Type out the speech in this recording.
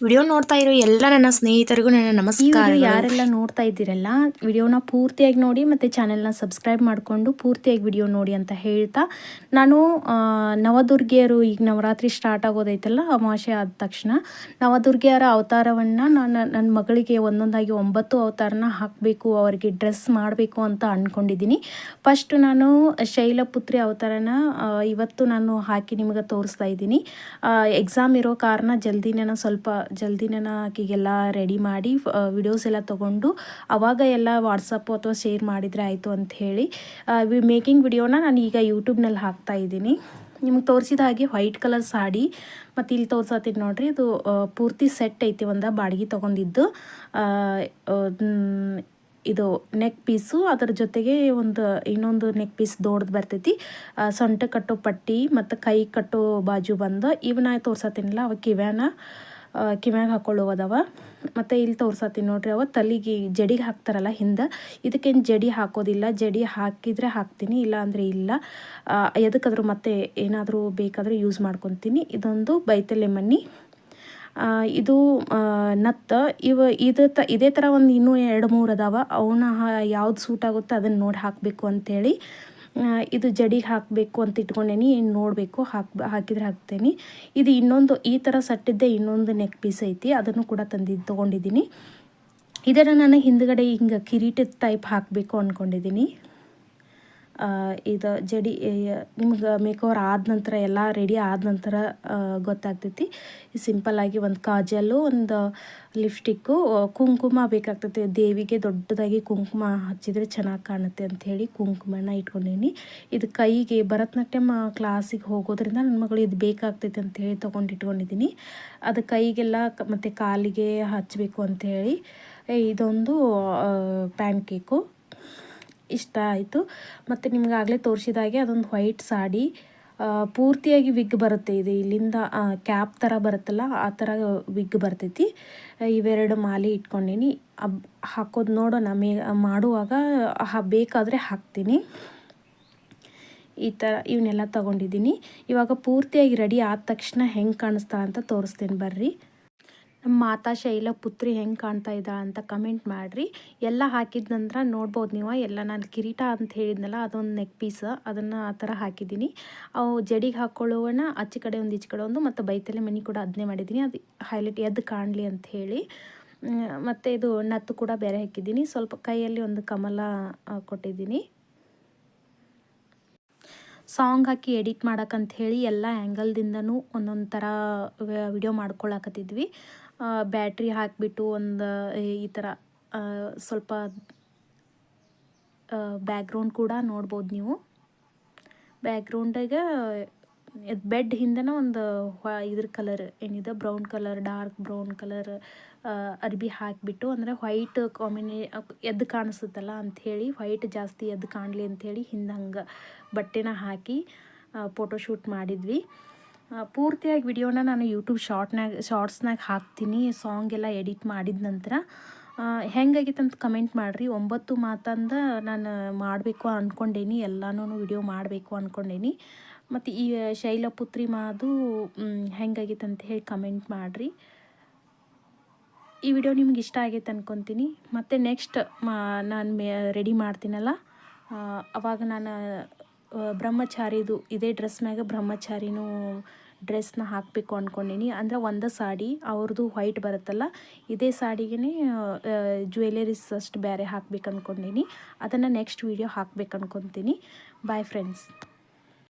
Video ನೋಡ್ತಾ ಇರೋ ಎಲ್ಲ ನನ್ನ ಸ್ನೇಹಿತರಿಗೂ ನನ್ನ ನಮಸ್ಕಾರ ಯಾರೆಲ್ಲ ನೋಡ್ತಾ ಇದ್ದೀರಲ್ಲ ವಿಡಿಯೋನ ಪೂರ್ತಿಯಾಗಿ ನೋಡಿ ಮತ್ತು ಚಾನೆಲ್ನ ಸಬ್ಸ್ಕ್ರೈಬ್ ಮಾಡಿಕೊಂಡು ಪೂರ್ತಿಯಾಗಿ ವಿಡಿಯೋ ನೋಡಿ ಅಂತ ಹೇಳ್ತಾ ನಾನು ನವದುರ್ಗಿಯರು ಈಗ ನವರಾತ್ರಿ ಸ್ಟಾರ್ಟ್ ಆಗೋದೈತಲ್ಲ ಅಮಾವಾಸ್ಯೆ ಆದ ತಕ್ಷಣ ನವದುರ್ಗಿಯರ ಅವತಾರವನ್ನು ನಾನು ನನ್ನ ಮಗಳಿಗೆ ಒಂದೊಂದಾಗಿ ಒಂಬತ್ತು ಅವತಾರನ ಹಾಕಬೇಕು ಅವರಿಗೆ ಡ್ರೆಸ್ ಮಾಡಬೇಕು ಅಂತ ಅಂದ್ಕೊಂಡಿದ್ದೀನಿ ಫಸ್ಟ್ ನಾನು ಶೈಲಪುತ್ರಿ ಅವತಾರನ ಇವತ್ತು ನಾನು ಹಾಕಿ ನಿಮಗೆ ತೋರಿಸ್ತಾ ಇದ್ದೀನಿ. ಎಕ್ಸಾಮ್ ಇರೋ ಕಾರಣ ಜಲ್ದಿ ನಾನು ಸ್ವಲ್ಪ ಜಲ್ದಿನೇ ಆಕಿಗೆಲ್ಲ ರೆಡಿ ಮಾಡಿ ವಿಡಿಯೋಸ್ ಎಲ್ಲ ತೊಗೊಂಡು ಅವಾಗ ಎಲ್ಲ ವಾಟ್ಸಪ್ಪು ಅಥವಾ ಶೇರ್ ಮಾಡಿದರೆ ಆಯಿತು ಅಂತ ಹೇಳಿ ಮೇಕಿಂಗ್ ವಿಡಿಯೋನ ನಾನು ಈಗ ಯೂಟ್ಯೂಬ್ನಲ್ಲಿ ಹಾಕ್ತಾ ಇದ್ದೀನಿ. ನಿಮ್ಗೆ ತೋರಿಸಿದ ಹಾಗೆ ವೈಟ್ ಕಲರ್ ಸಾಡಿ, ಮತ್ತು ಇಲ್ಲಿ ತೋರ್ಸತ್ತೀನಿ ನೋಡ್ರಿ ಇದು ಪೂರ್ತಿ ಸೆಟ್ ಐತಿ ಒಂದು ಬಾಡಿಗೆ ತೊಗೊಂಡಿದ್ದು. ಇದು ನೆಕ್ ಪೀಸು ಅದರ ಜೊತೆಗೆ ಒಂದು, ಇನ್ನೊಂದು ನೆಕ್ ಪೀಸ್ ದೊಡ್ಡದು ಬರ್ತೈತಿ. ಸೊಂಟ ಕಟ್ಟೋ ಪಟ್ಟಿ, ಮತ್ತು ಕೈ ಕಟ್ಟೋ ಬಾಜು ಬಂದು ಇವನ್ನ ತೋರ್ಸತ್ತೀನಲ್ಲ ಅವಕ್ಕೆ ಕಿವ್ಯಾನ ಕಿವ್ಯಾಗ ಹಾಕೊಳ್ಳುವ ಅದಾವ. ಮತ್ತು ಇಲ್ಲಿ ತೋರ್ಸತ್ತೀನಿ ನೋಡ್ರಿ ಅವ ತಲೆಗೆ ಜಡಿಗೆ ಹಾಕ್ತಾರಲ್ಲ ಹಿಂದೆ ಇದಕ್ಕೇನು ಜಡಿ ಹಾಕೋದಿಲ್ಲ. ಜಡಿ ಹಾಕಿದರೆ ಹಾಕ್ತೀನಿ ಇಲ್ಲ. ಅಂದರೆ ಇಲ್ಲ ಎದಕ್ಕಾದರೂ ಮತ್ತೆ ಏನಾದರೂ ಬೇಕಾದರೆ ಯೂಸ್ ಮಾಡ್ಕೊತೀನಿ. ಇದೊಂದು ಬೈತಲೆ ಆ, ಇದು ನತ್ತ. ಇವ ಇದು ತ ಇದೇ ಥರ ಒಂದು ಇನ್ನೂ ಎರಡು ಮೂರು ಅದಾವ. ಅವನ್ನ ಯಾವ್ದು ಸೂಟ್ ಆಗುತ್ತೆ ಅದನ್ನು ನೋಡಿ ಹಾಕಬೇಕು ಅಂಥೇಳಿ ಇದು ಜಡಿಗೆ ಹಾಕಬೇಕು ಅಂತ ಇಟ್ಕೊಂಡೇನಿ ಏನು ನೋಡಬೇಕು, ಹಾಕ್, ಹಾಕಿದ್ರೆ ಹಾಕ್ತೇನೆ. ಇದು ಇನ್ನೊಂದು, ಈ ಥರ ಸಟ್ಟಿದ್ದೆ ಇನ್ನೊಂದು ನೆಕ್ ಪೀಸ್ ಐತಿ, ಅದನ್ನು ಕೂಡ ತಂದಿದ್ದು ತೊಗೊಂಡಿದ್ದೀನಿ. ಇದನ್ನು ನಾನು ಹಿಂದ್ಗಡೆ ಹಿಂಗೆ ಕಿರೀಟದ ಟೈಪ್ ಹಾಕಬೇಕು ಅಂದ್ಕೊಂಡಿದ್ದೀನಿ ಇದು ಜಡಿ ನಿಮ್ಗೆ ಮೇಕೋವರ್ ಆದ ನಂತರ, ಎಲ್ಲ ರೆಡಿ ಆದ ನಂತರ ಗೊತ್ತಾಗ್ತೈತಿ. ಸಿಂಪಲ್ಲಾಗಿ ಒಂದು ಕಾಜಲ್ಲು, ಒಂದು ಲಿಪ್ಸ್ಟಿಕ್ಕು ಕುಂಕುಮ ಬೇಕಾಗ್ತೈತಿ. ದೇವಿಗೆ ದೊಡ್ಡದಾಗಿ ಕುಂಕುಮ ಹಚ್ಚಿದರೆ ಚೆನ್ನಾಗಿ ಕಾಣುತ್ತೆ ಅಂಥೇಳಿ ಕುಂಕುಮನ ಇಟ್ಕೊಂಡೀನಿ. ಇದು ಕೈಗೆ ಭರತನಾಟ್ಯಂ ಕ್ಲಾಸಿಗೆ ಹೋಗೋದ್ರಿಂದ ನನ್ನ ಮಗಳು ಇದು ಬೇಕಾಗ್ತೈತಿ ಅಂಥೇಳಿ ತೊಗೊಂಡು ಇಟ್ಕೊಂಡಿದ್ದೀನಿ ಅದು ಕೈಗೆಲ್ಲ ಮತ್ತು ಕಾಲಿಗೆ ಹಚ್ಚಬೇಕು ಅಂಥೇಳಿ ಇದೊಂದು ಪ್ಯಾನ್ ಕೇಕು ಇಷ್ಟ ಆಯಿತು. ಮತ್ತು ನಿಮ್ಗೆ ಆಗಲೇ ತೋರಿಸಿದಾಗೆ ಅದೊಂದು ವೈಟ್ ಸಾಡಿ. ಪೂರ್ತಿಯಾಗಿ ವಿಗ್ ಬರುತ್ತೆ ಇದು. ಇಲ್ಲಿಂದ ಕ್ಯಾಪ್ ಥರ ಬರುತ್ತಲ್ಲ, ಆ ಥರ ವಿಗ್ ಬರ್ತೈತಿ. ಇವೆರಡು ಮಾಲೆ ಇಟ್ಕೊಂಡೀನಿ. ಅಬ್, ಹಾಕೋದು ನೋಡೋಣ. ಮೇ, ಮಾಡುವಾಗ ಬೇಕಾದರೆ ಹಾಕ್ತೀನಿ. ಈ ಥರ ಇವನ್ನೆಲ್ಲ ತಗೊಂಡಿದ್ದೀನಿ. ಇವಾಗ ಪೂರ್ತಿಯಾಗಿ ರೆಡಿ ಆದ ತಕ್ಷಣ ಹೆಂಗೆ ಕಾಣಿಸ್ತಾ ಅಂತ ತೋರಿಸ್ತೀನಿ ಬರ್ರಿ. ಮಾತಾ ಶೈಲ ಪುತ್ರಿ ಹೆಂಗೆ ಕಾಣ್ತಾ ಇದ್ದಾಳೆ ಅಂತ ಕಮೆಂಟ್ ಮಾಡಿರಿ. ಎಲ್ಲ ಹಾಕಿದ ನಂತರ ನೋಡ್ಬೋದು ನೀವು. ಎಲ್ಲ ನಾನು ಕಿರೀಟ ಅಂತ ಹೇಳಿದ್ನಲ್ಲ, ಅದೊಂದು ನೆಕ್ ಪೀಸ್ ಅದನ್ನು ಆ ಥರ ಹಾಕಿದ್ದೀನಿ. ಅವು ಜಡಿಗೆ ಹಾಕ್ಕೊಳ್ಳೋಣ ಆಚೆ ಕಡೆ ಒಂದು, ಈಚೆ ಕಡೆ ಒಂದು, ಮತ್ತು ಬೈತಲೆ ಮನೆ ಕೂಡ ಅದನ್ನೇ ಮಾಡಿದ್ದೀನಿ. ಅದು ಹೈಲೈಟ್ ಎದ್ದು ಕಾಣಲಿ ಅಂತ ಹೇಳಿ. ಮತ್ತು ಇದು ನತ್ತು ಕೂಡ ಬೇರೆ ಹಾಕಿದ್ದೀನಿ. ಸ್ವಲ್ಪ ಕೈಯಲ್ಲಿ ಒಂದು ಕಮಲ ಕೊಟ್ಟಿದ್ದೀನಿ. ಸಾಂಗ್ ಹಾಕಿ ಎಡಿಟ್ ಮಾಡಕ್ಕಂತ ಹೇಳಿ ಎಲ್ಲ ಆ್ಯಂಗಲ್ದಿಂದನೂ ಒಂದೊಂದು ಥರ ವಿಡಿಯೋ ಮಾಡ್ಕೊಳಕತ್ತಿದ್ವಿ. ಬ್ಯಾಟ್ರಿ ಹಾಕಿಬಿಟ್ಟು ಒಂದು, ಈ ಥರ ಸ್ವಲ್ಪ ಬ್ಯಾಕ್ಗ್ರೌಂಡ್ ಕೂಡ ನೋಡ್ಬೋದು ನೀವು. ಬ್ಯಾಕ್ಗ್ರೌಂಡಾಗ ಬೆಡ್ ಹಿಂದೆನೇ ಒಂದು ಇದ್ರ ಕಲರ್ ಏನಿದೆ? Brown colour dark brown colour ಅರ್ಬಿ ಹಾಕಿಬಿಟ್ಟು ಅಂದರೆ ವೈಟ್ ಕಾಂಬಿನೇ ಎದ್ದು ಕಾಣಿಸುತ್ತಲ್ಲ ಅಂಥೇಳಿ ವೈಟ್ ಜಾಸ್ತಿ ಎದ್ದು ಕಾಣಲಿ ಅಂಥೇಳಿ ಹಿಂದೆ ಹಂಗೆ ಬಟ್ಟೆನ ಹಾಕಿ ಫೋಟೋಶೂಟ್ ಮಾಡಿದ್ವಿ. ಪೂರ್ತಿಯಾಗಿ ವಿಡಿಯೋನ ನಾನು ಯೂಟ್ಯೂಬ್ ಶಾರ್ಟ್ನಾಗ ಶಾರ್ಟ್ಸ್ನಾಗ ಹಾಕ್ತೀನಿ. ಸಾಂಗ್ ಎಲ್ಲ ಎಡಿಟ್ ಮಾಡಿದ ನಂತರ ಹೆಂಗಾಗಿತ್ತು ಅಂತ ಕಮೆಂಟ್ ಮಾಡಿರಿ. ಒಂಬತ್ತು ಮಾತಂದ ನಾನು ಮಾಡಬೇಕು ಅಂದ್ಕೊಂಡೇನಿ ಎಲ್ಲನೂ ವಿಡಿಯೋ ಮಾಡಬೇಕು ಅಂದ್ಕೊಂಡೇನಿ ಮತ್ತು ಈ ಶೈಲಪುತ್ರಿ ಮಾದು ಹೆಂಗಾಗಿತ್ತು ಅಂತ ಹೇಳಿ ಕಮೆಂಟ್ ಮಾಡಿರಿ. ಈ ವಿಡಿಯೋ ನಿಮ್ಗೆ ಇಷ್ಟ ಆಗೈತೆ ಅನ್ಕೊತೀನಿ. ಮತ್ತು ನೆಕ್ಸ್ಟ್ ಮಾ, ನಾನು ರೆಡಿ ಮಾಡ್ತೀನಲ್ಲ? ಅವಾಗ ನಾನು ಬ್ರಹ್ಮಚಾರಿದು, ಇದೇ ಡ್ರೆಸ್ ಮ್ಯಾಗ ಬ್ರಹ್ಮಚಾರಿನೂ ಡ್ರೆಸ್ನ ಹಾಕಬೇಕು ಅಂದ್ಕೊಂಡೀನಿ ಅಂದರೆ ಒಂದು ಸಾಡಿ ಅವ್ರದ್ದು ವೈಟ್ ಬರುತ್ತಲ್ಲ, ಇದೇ ಸಾಡಿಗೆ ಜ್ಯುವೆಲರೀಸ್ ಅಷ್ಟು ಬೇರೆ ಹಾಕ್ಬೇಕು ಅಂದ್ಕೊಂಡೀನಿ ಅದನ್ನು ನೆಕ್ಸ್ಟ್ ವೀಡಿಯೋ ಹಾಕ್ಬೇಕು ಅಂದ್ಕೊತೀನಿ ಬಾಯ್ ಫ್ರೆಂಡ್ಸ್